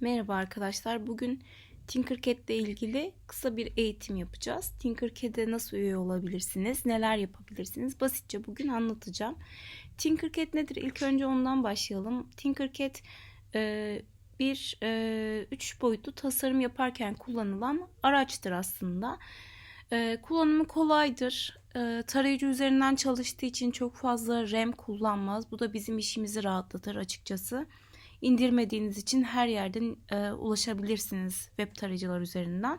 Merhaba arkadaşlar. Bugün Tinkercad ile ilgili kısa bir eğitim yapacağız. Tinkercad'e nasıl üye olabilirsiniz? Neler yapabilirsiniz? Basitçe bugün anlatacağım. Tinkercad nedir? İlk önce ondan başlayalım. Tinkercad e, bir e, üç boyutlu tasarım yaparken kullanılan araçtır aslında. E, kullanımı kolaydır. Tarayıcı üzerinden çalıştığı için çok fazla RAM kullanmaz. Bu da bizim işimizi rahatlatır açıkçası indirmediğiniz için her yerden e, ulaşabilirsiniz web tarayıcılar üzerinden.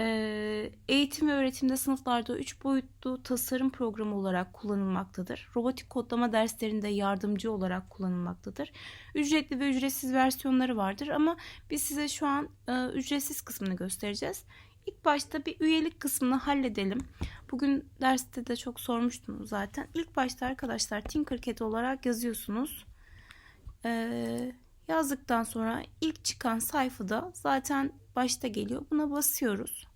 E, eğitim ve öğretimde sınıflarda 3 boyutlu tasarım programı olarak kullanılmaktadır. Robotik kodlama derslerinde yardımcı olarak kullanılmaktadır. Ücretli ve ücretsiz versiyonları vardır ama biz size şu an e, ücretsiz kısmını göstereceğiz. İlk başta bir üyelik kısmını halledelim. Bugün derste de çok sormuştunuz zaten. İlk başta arkadaşlar Tinkercad olarak yazıyorsunuz. Ee, yazdıktan sonra ilk çıkan sayfada zaten başta geliyor. Buna basıyoruz.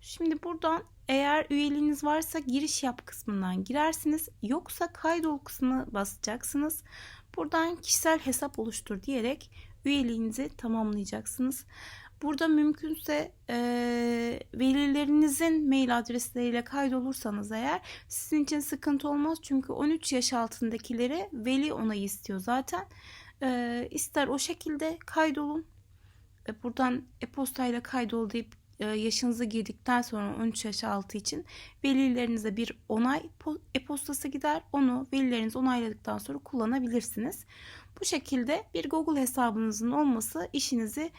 Şimdi buradan eğer üyeliğiniz varsa giriş yap kısmından girersiniz. Yoksa kaydol kısmına basacaksınız. Buradan kişisel hesap oluştur diyerek üyeliğinizi tamamlayacaksınız. Burada mümkünse e, velilerinizin mail adresleriyle kaydolursanız eğer sizin için sıkıntı olmaz. Çünkü 13 yaş altındakileri veli onayı istiyor zaten. E, ister o şekilde kaydolun. E, buradan e-postayla kaydol deyip e, yaşınızı girdikten sonra 13 yaş altı için velilerinize bir onay e-postası gider. Onu velileriniz onayladıktan sonra kullanabilirsiniz. Bu şekilde bir Google hesabınızın olması işinizi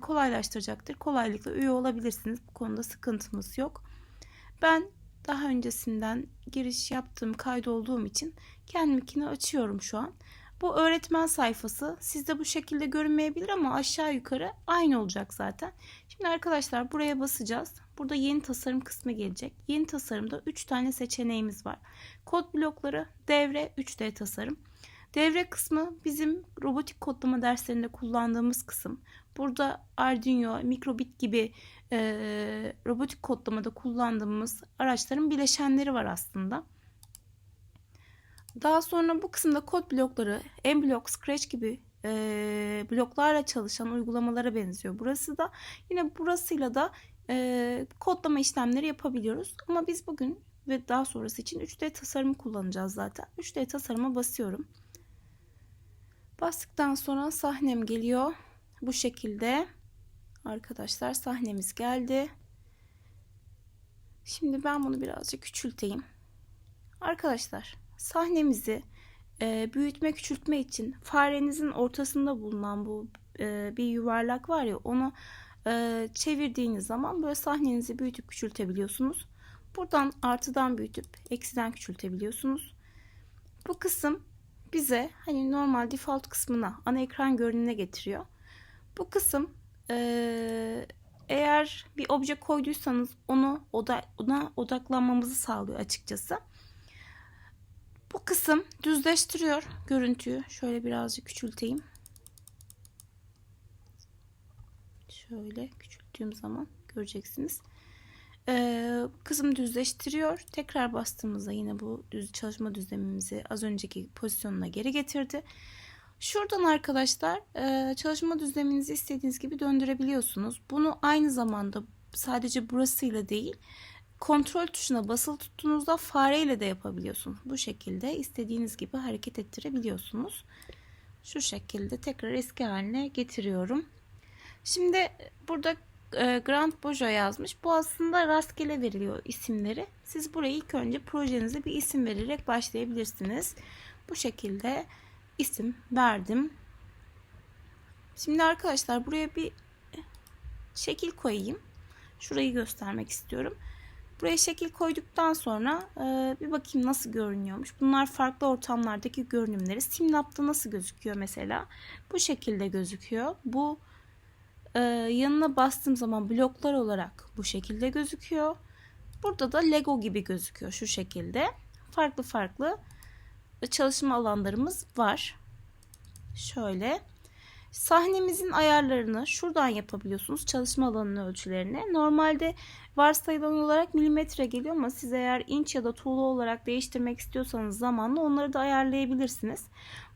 kolaylaştıracaktır. Kolaylıkla üye olabilirsiniz. Bu konuda sıkıntımız yok. Ben daha öncesinden giriş yaptığım kaydolduğum için kendimkini açıyorum şu an. Bu öğretmen sayfası sizde bu şekilde görünmeyebilir ama aşağı yukarı aynı olacak zaten. Şimdi arkadaşlar buraya basacağız. Burada yeni tasarım kısmı gelecek. Yeni tasarımda 3 tane seçeneğimiz var. Kod blokları, devre, 3D tasarım. Devre kısmı bizim robotik kodlama derslerinde kullandığımız kısım. Burada Arduino, Microbit gibi e, robotik kodlamada kullandığımız araçların bileşenleri var aslında. Daha sonra bu kısımda kod blokları, MBlock, Scratch gibi e, bloklarla çalışan uygulamalara benziyor. Burası da yine burasıyla da e, kodlama işlemleri yapabiliyoruz. Ama biz bugün ve daha sonrası için 3D tasarımı kullanacağız zaten. 3D tasarıma basıyorum. Bastıktan sonra sahnem geliyor. Bu şekilde arkadaşlar sahnemiz geldi. Şimdi ben bunu birazcık küçülteyim. Arkadaşlar sahnemizi e, büyütme küçültme için farenizin ortasında bulunan bu e, bir yuvarlak var ya onu e, çevirdiğiniz zaman böyle sahnenizi büyütüp küçültebiliyorsunuz. Buradan artıdan büyütüp eksiden küçültebiliyorsunuz. Bu kısım bize hani normal default kısmına ana ekran görünümüne getiriyor. Bu kısım eğer bir obje koyduysanız onu ona odaklanmamızı sağlıyor açıkçası. Bu kısım düzleştiriyor görüntüyü. Şöyle birazcık küçülteyim. Şöyle küçülttüğüm zaman göreceksiniz. Ee, kısım düzleştiriyor. Tekrar bastığımızda yine bu düz çalışma düzlemimizi az önceki pozisyonuna geri getirdi. Şuradan arkadaşlar e, çalışma düzleminizi istediğiniz gibi döndürebiliyorsunuz. Bunu aynı zamanda sadece burasıyla değil kontrol tuşuna basılı tuttuğunuzda fareyle de yapabiliyorsunuz. Bu şekilde istediğiniz gibi hareket ettirebiliyorsunuz. Şu şekilde tekrar eski haline getiriyorum. Şimdi burada e, Grand Bojo yazmış. Bu aslında rastgele veriliyor isimleri. Siz buraya ilk önce projenize bir isim vererek başlayabilirsiniz. Bu şekilde isim verdim. Şimdi arkadaşlar buraya bir şekil koyayım. Şurayı göstermek istiyorum. Buraya şekil koyduktan sonra e, bir bakayım nasıl görünüyormuş. Bunlar farklı ortamlardaki görünümleri. Simlab'da nasıl gözüküyor mesela? Bu şekilde gözüküyor. Bu e, yanına bastığım zaman bloklar olarak bu şekilde gözüküyor. Burada da Lego gibi gözüküyor şu şekilde. Farklı farklı çalışma alanlarımız var. Şöyle. Sahnemizin ayarlarını şuradan yapabiliyorsunuz. Çalışma alanının ölçülerini. Normalde varsayılan olarak milimetre geliyor ama siz eğer inç ya da tuğla olarak değiştirmek istiyorsanız zamanla onları da ayarlayabilirsiniz.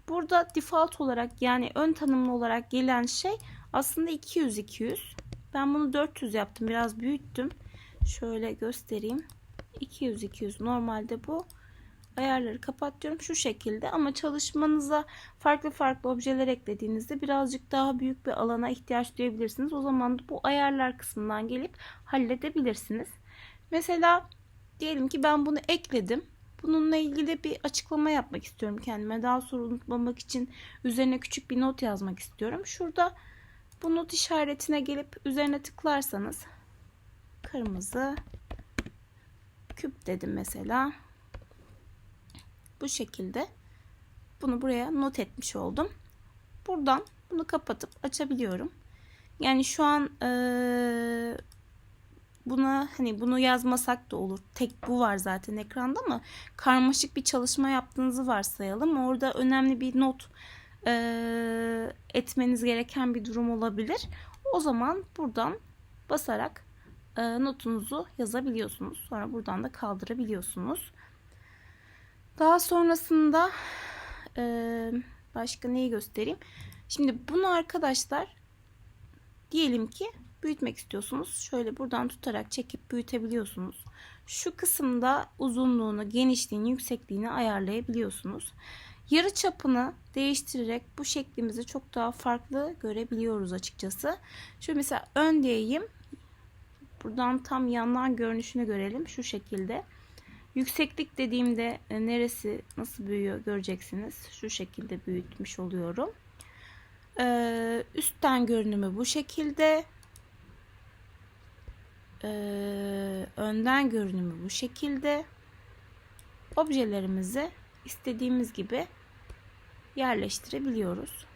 Burada default olarak yani ön tanımlı olarak gelen şey aslında 200 200. Ben bunu 400 yaptım. Biraz büyüttüm. Şöyle göstereyim. 200 200 normalde bu. Ayarları kapatıyorum şu şekilde ama çalışmanıza farklı farklı objeler eklediğinizde birazcık daha büyük bir alana ihtiyaç duyabilirsiniz. O zaman da bu ayarlar kısmından gelip halledebilirsiniz. Mesela diyelim ki ben bunu ekledim. Bununla ilgili bir açıklama yapmak istiyorum kendime. Daha sonra unutmamak için üzerine küçük bir not yazmak istiyorum. Şurada bu not işaretine gelip üzerine tıklarsanız kırmızı küp dedim mesela. Bu şekilde bunu buraya not etmiş oldum. Buradan bunu kapatıp açabiliyorum. Yani şu an ee, buna hani bunu yazmasak da olur. Tek bu var zaten ekranda ama karmaşık bir çalışma yaptığınızı varsayalım. Orada önemli bir not e, etmeniz gereken bir durum olabilir. O zaman buradan basarak e, notunuzu yazabiliyorsunuz. Sonra buradan da kaldırabiliyorsunuz. Daha sonrasında e, başka neyi göstereyim? Şimdi bunu arkadaşlar diyelim ki büyütmek istiyorsunuz. Şöyle buradan tutarak çekip büyütebiliyorsunuz. Şu kısımda uzunluğunu, genişliğini, yüksekliğini ayarlayabiliyorsunuz. Yarı çapını değiştirerek bu şeklimizi çok daha farklı görebiliyoruz açıkçası. Şöyle mesela ön diyeyim. Buradan tam yandan görünüşünü görelim. Şu şekilde. Yükseklik dediğimde e, neresi nasıl büyüyor göreceksiniz. Şu şekilde büyütmüş oluyorum. Ee, üstten görünümü bu şekilde. Ee, önden görünümü bu şekilde. Objelerimizi istediğimiz gibi yerleştirebiliyoruz.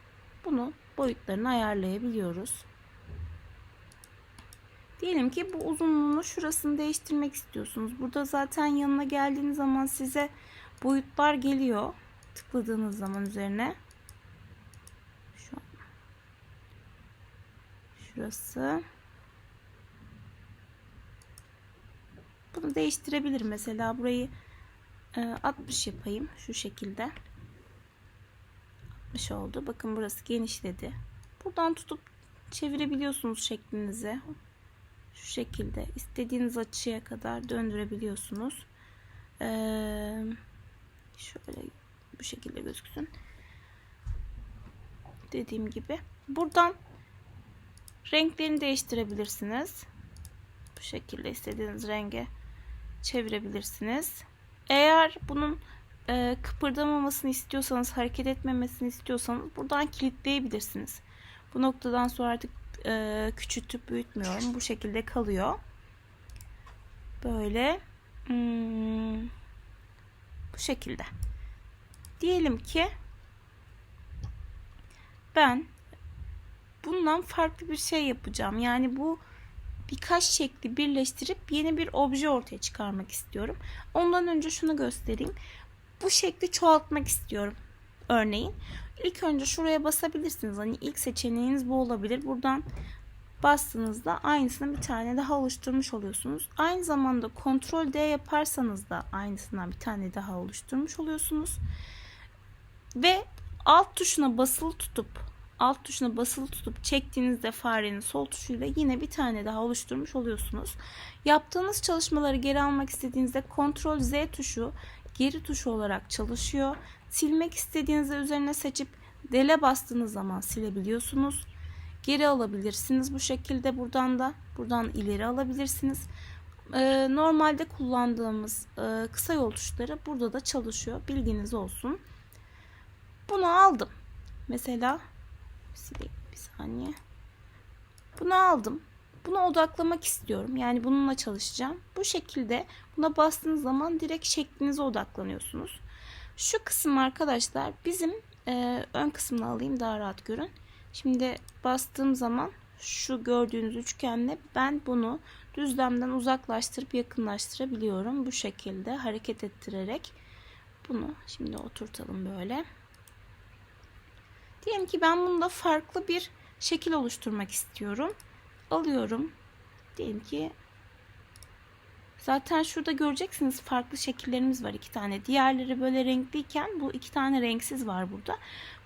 Bunu boyutlarını ayarlayabiliyoruz. Diyelim ki bu uzunluğunu şurasını değiştirmek istiyorsunuz. Burada zaten yanına geldiğiniz zaman size boyutlar geliyor. Tıkladığınız zaman üzerine. Şu. Şurası. Bunu değiştirebilirim. Mesela burayı 60 yapayım. Şu şekilde. 60 oldu. Bakın burası genişledi. Buradan tutup çevirebiliyorsunuz şeklinizi. Şu şekilde istediğiniz açıya kadar döndürebiliyorsunuz. Ee, şöyle bu şekilde gözüksün. Dediğim gibi. Buradan renklerini değiştirebilirsiniz. Bu şekilde istediğiniz renge çevirebilirsiniz. Eğer bunun e, kıpırdamamasını istiyorsanız, hareket etmemesini istiyorsanız buradan kilitleyebilirsiniz. Bu noktadan sonra artık e, küçültüp büyütmüyorum. Bu şekilde kalıyor. Böyle hmm, bu şekilde. Diyelim ki ben bundan farklı bir şey yapacağım. Yani bu birkaç şekli birleştirip yeni bir obje ortaya çıkarmak istiyorum. Ondan önce şunu göstereyim. Bu şekli çoğaltmak istiyorum. Örneğin ilk önce şuraya basabilirsiniz. Hani ilk seçeneğiniz bu olabilir. Buradan bastığınızda aynısını bir tane daha oluşturmuş oluyorsunuz. Aynı zamanda kontrol D yaparsanız da aynısından bir tane daha oluşturmuş oluyorsunuz. Ve alt tuşuna basılı tutup alt tuşuna basılı tutup çektiğinizde farenin sol tuşuyla yine bir tane daha oluşturmuş oluyorsunuz. Yaptığınız çalışmaları geri almak istediğinizde Ctrl Z tuşu geri tuşu olarak çalışıyor. Silmek istediğinizde üzerine seçip dele bastığınız zaman silebiliyorsunuz. Geri alabilirsiniz bu şekilde buradan da. Buradan ileri alabilirsiniz. Ee, normalde kullandığımız e, kısa yol tuşları burada da çalışıyor. Bilginiz olsun. Bunu aldım. Mesela sileyim bir saniye. Bunu aldım. Buna odaklamak istiyorum. Yani bununla çalışacağım. Bu şekilde buna bastığınız zaman direkt şeklinize odaklanıyorsunuz. Şu kısım arkadaşlar bizim e, ön kısmını alayım daha rahat görün. Şimdi bastığım zaman şu gördüğünüz üçgenle ben bunu düzlemden uzaklaştırıp yakınlaştırabiliyorum. Bu şekilde hareket ettirerek bunu şimdi oturtalım böyle. Diyelim ki ben bunda farklı bir şekil oluşturmak istiyorum. Alıyorum. Diyelim ki Zaten şurada göreceksiniz farklı şekillerimiz var iki tane. Diğerleri böyle renkliyken bu iki tane renksiz var burada.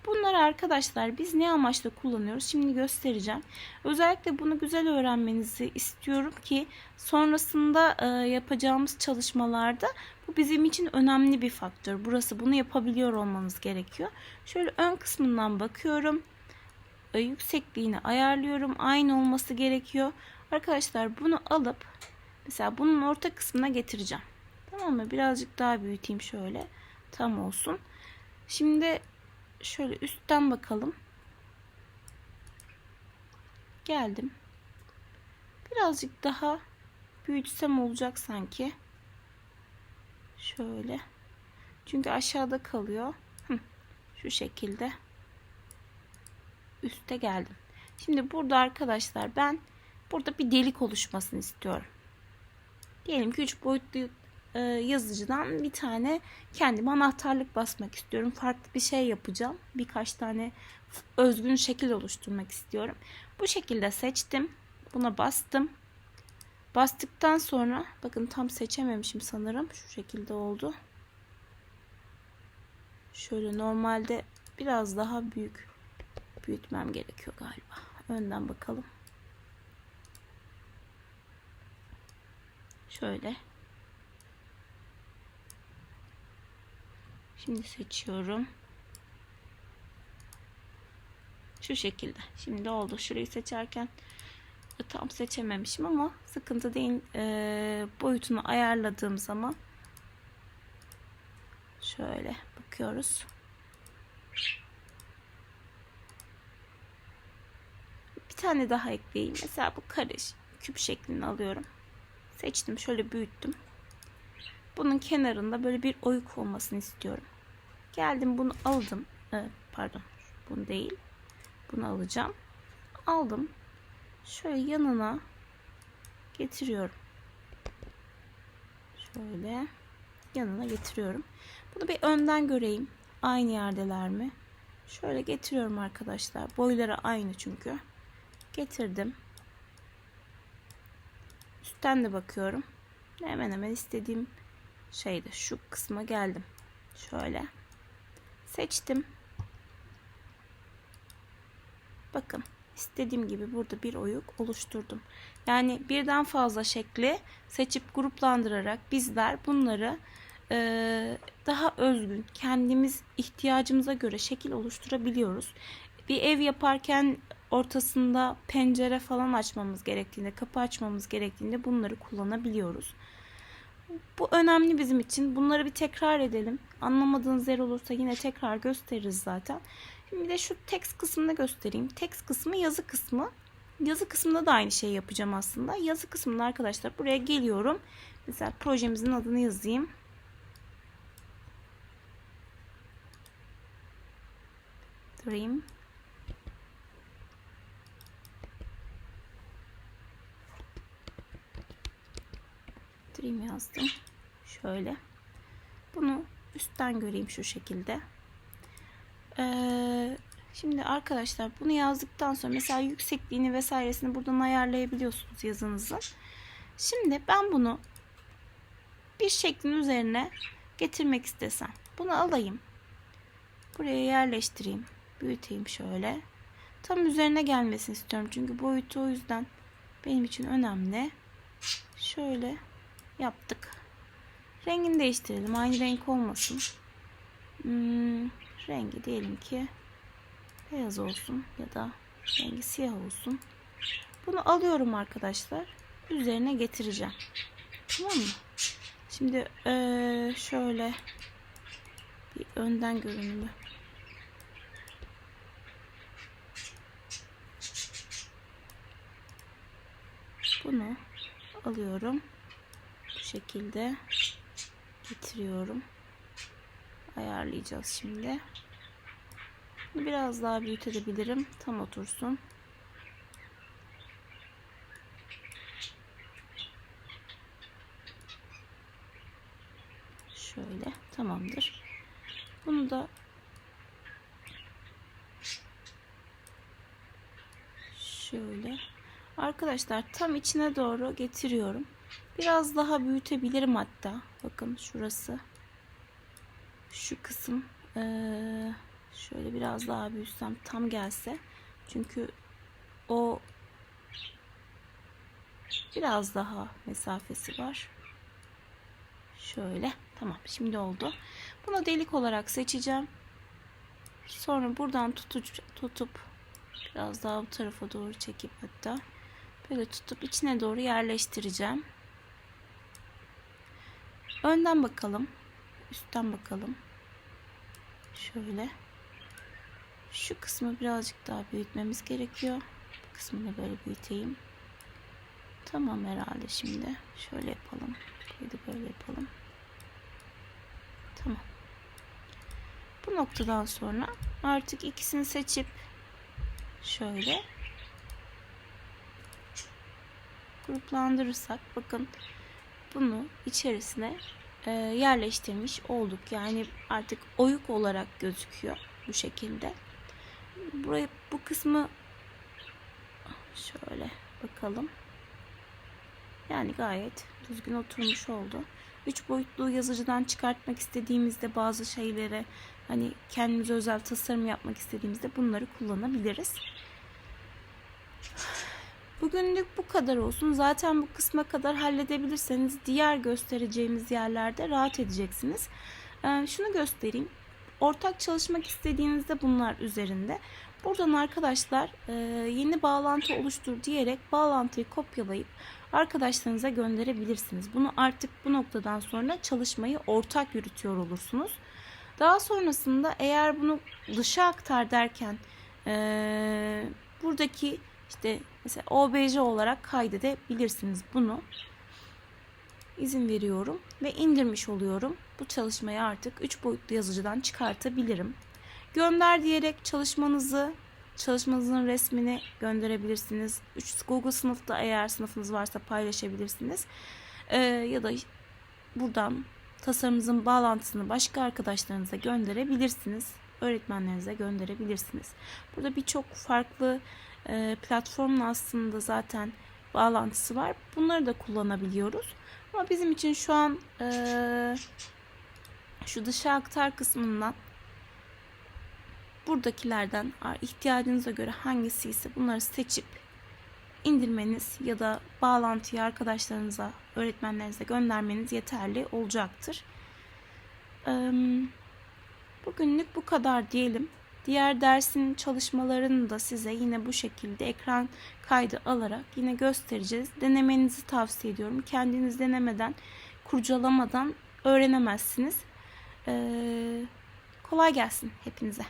Bunları arkadaşlar biz ne amaçla kullanıyoruz? Şimdi göstereceğim. Özellikle bunu güzel öğrenmenizi istiyorum ki sonrasında e, yapacağımız çalışmalarda bu bizim için önemli bir faktör. Burası bunu yapabiliyor olmanız gerekiyor. Şöyle ön kısmından bakıyorum. E, yüksekliğini ayarlıyorum. Aynı olması gerekiyor. Arkadaşlar bunu alıp mesela bunun orta kısmına getireceğim. Tamam mı? Birazcık daha büyüteyim şöyle. Tam olsun. Şimdi şöyle üstten bakalım. Geldim. Birazcık daha büyütsem olacak sanki. Şöyle. Çünkü aşağıda kalıyor. Şu şekilde. Üste geldim. Şimdi burada arkadaşlar ben burada bir delik oluşmasını istiyorum. Diyelim ki 3 boyutlu e, yazıcıdan bir tane kendime anahtarlık basmak istiyorum. Farklı bir şey yapacağım. Birkaç tane özgün şekil oluşturmak istiyorum. Bu şekilde seçtim. Buna bastım. Bastıktan sonra bakın tam seçememişim sanırım. Şu şekilde oldu. Şöyle normalde biraz daha büyük büyütmem gerekiyor galiba. Önden bakalım. Şöyle. Şimdi seçiyorum. Şu şekilde. Şimdi oldu. Şurayı seçerken tam seçememişim ama sıkıntı değil. Ee, boyutunu ayarladığım zaman şöyle bakıyoruz. Tane daha ekleyeyim. Mesela bu karış küp şeklini alıyorum. Seçtim. Şöyle büyüttüm. Bunun kenarında böyle bir oyuk olmasını istiyorum. Geldim bunu aldım. Ee, pardon. Bunu değil. Bunu alacağım. Aldım. Şöyle yanına getiriyorum. Şöyle yanına getiriyorum. Bunu bir önden göreyim. Aynı yerdeler mi? Şöyle getiriyorum arkadaşlar. Boyları aynı çünkü. Getirdim. Üstten de bakıyorum. Hemen hemen istediğim şeyde şu kısma geldim. Şöyle. Seçtim. Bakın istediğim gibi burada bir oyuk oluşturdum. Yani birden fazla şekli seçip gruplandırarak bizler bunları e, daha özgün kendimiz ihtiyacımıza göre şekil oluşturabiliyoruz. Bir ev yaparken ortasında pencere falan açmamız gerektiğinde, kapı açmamız gerektiğinde bunları kullanabiliyoruz. Bu önemli bizim için. Bunları bir tekrar edelim. Anlamadığınız yer olursa yine tekrar gösteririz zaten. Şimdi de şu text kısmını göstereyim. Text kısmı yazı kısmı. Yazı kısmında da aynı şeyi yapacağım aslında. Yazı kısmında arkadaşlar buraya geliyorum. Mesela projemizin adını yazayım. Dream Dream yazdım. Şöyle. Bunu üstten göreyim şu şekilde. Ee, şimdi arkadaşlar bunu yazdıktan sonra mesela yüksekliğini vesairesini buradan ayarlayabiliyorsunuz yazınızın. Şimdi ben bunu bir şeklin üzerine getirmek istesem. Bunu alayım. Buraya yerleştireyim. Büyüteyim şöyle. Tam üzerine gelmesini istiyorum. Çünkü boyutu o yüzden benim için önemli. Şöyle yaptık. Rengini değiştirelim. Aynı renk olmasın. Hmm, rengi diyelim ki beyaz olsun ya da rengi siyah olsun. Bunu alıyorum arkadaşlar. Üzerine getireceğim. Tamam mı? Şimdi ee, şöyle bir önden görünümü bunu alıyorum şekilde getiriyorum ayarlayacağız şimdi. Biraz daha büyütebilirim. Tam otursun. Şöyle. Tamamdır. Bunu da şöyle. Arkadaşlar tam içine doğru getiriyorum Biraz daha büyütebilirim hatta. Bakın şurası. Şu kısım. Şöyle biraz daha büyütsem tam gelse. Çünkü o biraz daha mesafesi var. Şöyle. Tamam. Şimdi oldu. Bunu delik olarak seçeceğim. Sonra buradan tutup, tutup biraz daha bu tarafa doğru çekip hatta böyle tutup içine doğru yerleştireceğim. Önden bakalım. Üstten bakalım. Şöyle. Şu kısmı birazcık daha büyütmemiz gerekiyor. Bu kısmını böyle büyüteyim. Tamam herhalde şimdi. Şöyle yapalım. De böyle yapalım. Tamam. Bu noktadan sonra artık ikisini seçip şöyle gruplandırırsak bakın bunu içerisine e, yerleştirmiş olduk. Yani artık oyuk olarak gözüküyor bu şekilde. Burayı bu kısmı şöyle bakalım. Yani gayet düzgün oturmuş oldu. Üç boyutlu yazıcıdan çıkartmak istediğimizde bazı şeylere hani kendimize özel tasarım yapmak istediğimizde bunları kullanabiliriz. Bugünlük bu kadar olsun. Zaten bu kısma kadar halledebilirseniz diğer göstereceğimiz yerlerde rahat edeceksiniz. Ee, şunu göstereyim. Ortak çalışmak istediğinizde bunlar üzerinde. Buradan arkadaşlar e, yeni bağlantı oluştur diyerek bağlantıyı kopyalayıp arkadaşlarınıza gönderebilirsiniz. Bunu artık bu noktadan sonra çalışmayı ortak yürütüyor olursunuz. Daha sonrasında eğer bunu dışa aktar derken e, buradaki işte mesela OBJ olarak kaydedebilirsiniz bunu. İzin veriyorum ve indirmiş oluyorum. Bu çalışmayı artık 3 boyutlu yazıcıdan çıkartabilirim. Gönder diyerek çalışmanızı, çalışmanızın resmini gönderebilirsiniz. 3 Google sınıfta eğer sınıfınız varsa paylaşabilirsiniz. Ee, ya da buradan tasarımınızın bağlantısını başka arkadaşlarınıza gönderebilirsiniz. Öğretmenlerinize gönderebilirsiniz. Burada birçok farklı platformla aslında zaten bağlantısı var. Bunları da kullanabiliyoruz. Ama bizim için şu an e, şu dışa aktar kısmından buradakilerden ihtiyacınıza göre hangisi ise bunları seçip indirmeniz ya da bağlantıyı arkadaşlarınıza, öğretmenlerinize göndermeniz yeterli olacaktır. Bugünlük bu kadar diyelim. Diğer dersin çalışmalarını da size yine bu şekilde ekran kaydı alarak yine göstereceğiz. Denemenizi tavsiye ediyorum. Kendiniz denemeden, kurcalamadan öğrenemezsiniz. Ee, kolay gelsin hepinize.